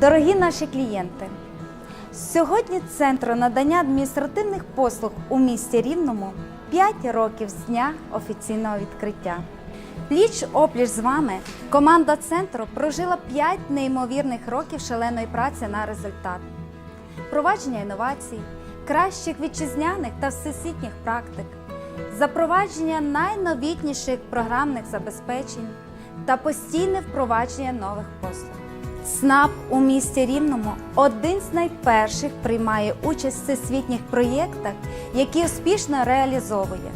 Дорогі наші клієнти, сьогодні Центру надання адміністративних послуг у місті Рівному 5 років з дня офіційного відкриття. Пліч опліч з вами команда центру прожила 5 неймовірних років шаленої праці на результат. Впровадження інновацій, кращих вітчизняних та всесвітніх практик, запровадження найновітніших програмних забезпечень та постійне впровадження нових послуг. СНАП у місті Рівному один з найперших приймає участь в всесвітніх проєктах, які успішно реалізовує.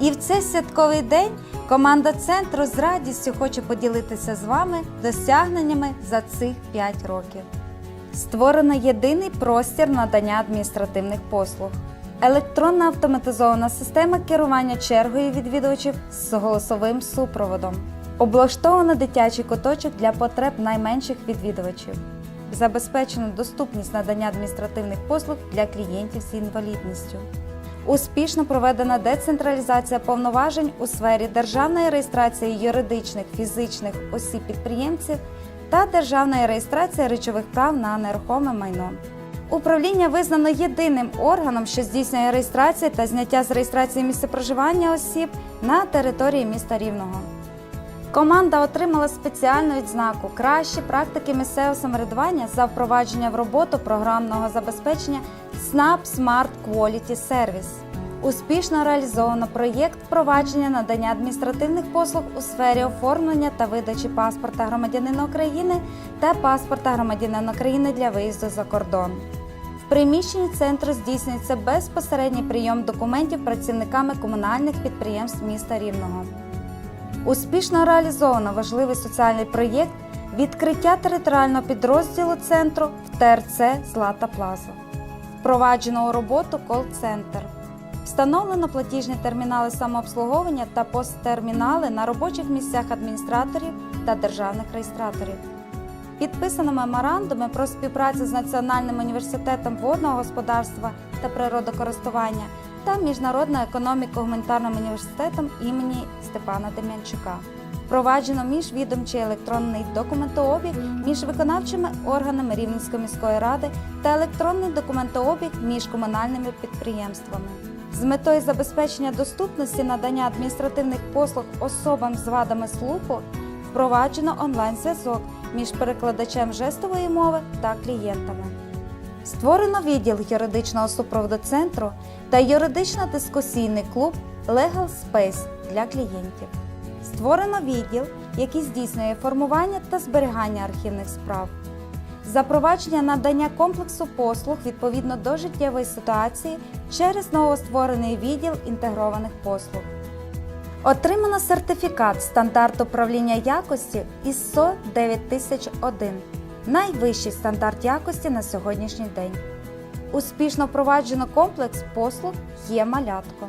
І в цей святковий день команда центру з радістю хоче поділитися з вами досягненнями за цих 5 років. Створено єдиний простір надання адміністративних послуг. Електронна автоматизована система керування чергою відвідувачів з голосовим супроводом. Облаштовано дитячий куточок для потреб найменших відвідувачів. Забезпечено доступність надання адміністративних послуг для клієнтів з інвалідністю. Успішно проведена децентралізація повноважень у сфері державної реєстрації юридичних фізичних осіб-підприємців та державної реєстрації речових прав на нерухоме майно. Управління визнано єдиним органом, що здійснює реєстрацію та зняття з реєстрації місця проживання осіб на території міста Рівного. Команда отримала спеціальну відзнаку Кращі практики місцевого самоврядування за впровадження в роботу програмного забезпечення SNAP Smart Quality Service. Успішно реалізовано проєкт впровадження надання адміністративних послуг у сфері оформлення та видачі паспорта громадянина України та паспорта громадянина України для виїзду за кордон. В приміщенні центру здійснюється безпосередній прийом документів працівниками комунальних підприємств міста Рівного. Успішно реалізовано важливий соціальний проєкт відкриття територіального підрозділу центру в ТРЦ Злата Плаза. Впроваджено у роботу кол-центр. Встановлено платіжні термінали самообслуговування та посттермінали на робочих місцях адміністраторів та державних реєстраторів. Підписано меморандуми про співпрацю з Національним університетом водного господарства та природокористування та Міжнародною економіко-гуманітарним університетом імені Степана Дем'янчука. Впроваджено міжвідомчий електронний документообіг між виконавчими органами Рівненської міської ради та електронний документообіг між комунальними підприємствами. З метою забезпечення доступності надання адміністративних послуг особам з вадами слуху впроваджено онлайн-зв'язок між перекладачем жестової мови та клієнтами. Створено відділ юридичного супроводу центру та юридично-дискусійний клуб Legal Space для клієнтів. Створено відділ, який здійснює формування та зберігання архівних справ. Запровадження надання комплексу послуг відповідно до життєвої ситуації через новостворений відділ інтегрованих послуг. Отримано сертифікат стандарт управління якості ISO 9001 найвищий стандарт якості на сьогоднішній день. Успішно впроваджено комплекс послуг є малятко.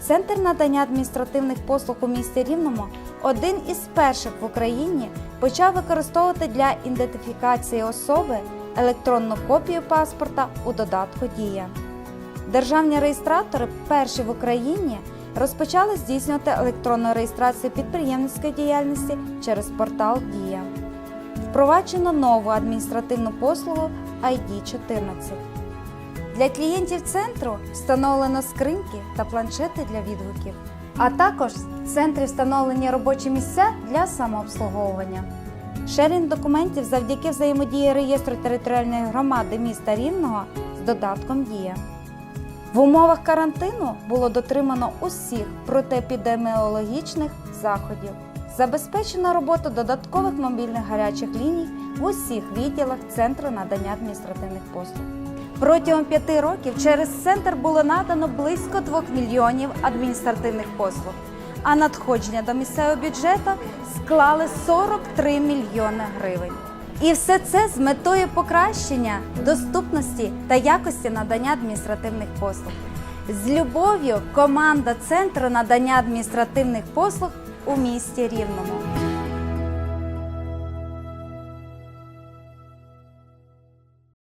Центр надання адміністративних послуг у місті Рівному один із перших в Україні почав використовувати для ідентифікації особи електронну копію паспорта у додатку Дія. Державні реєстратори перші в Україні розпочали здійснювати електронну реєстрацію підприємницької діяльності через портал Дія. Впроваджено нову адміністративну послугу ID 14. Для клієнтів центру встановлено скриньки та планшети для відгуків. А також в центрі встановлені робочі місця для самообслуговування. Шерінг документів завдяки взаємодії реєстру територіальної громади міста Рівного з додатком Дія. В умовах карантину було дотримано усіх протиепідеміологічних заходів. Забезпечено роботу додаткових мобільних гарячих ліній в усіх відділах Центру надання адміністративних послуг. Протягом п'яти років через центр було надано близько 2 мільйонів адміністративних послуг, а надходження до місцевого бюджету склали 43 мільйони гривень. І все це з метою покращення доступності та якості надання адміністративних послуг. З любов'ю команда Центру надання адміністративних послуг у місті Рівному.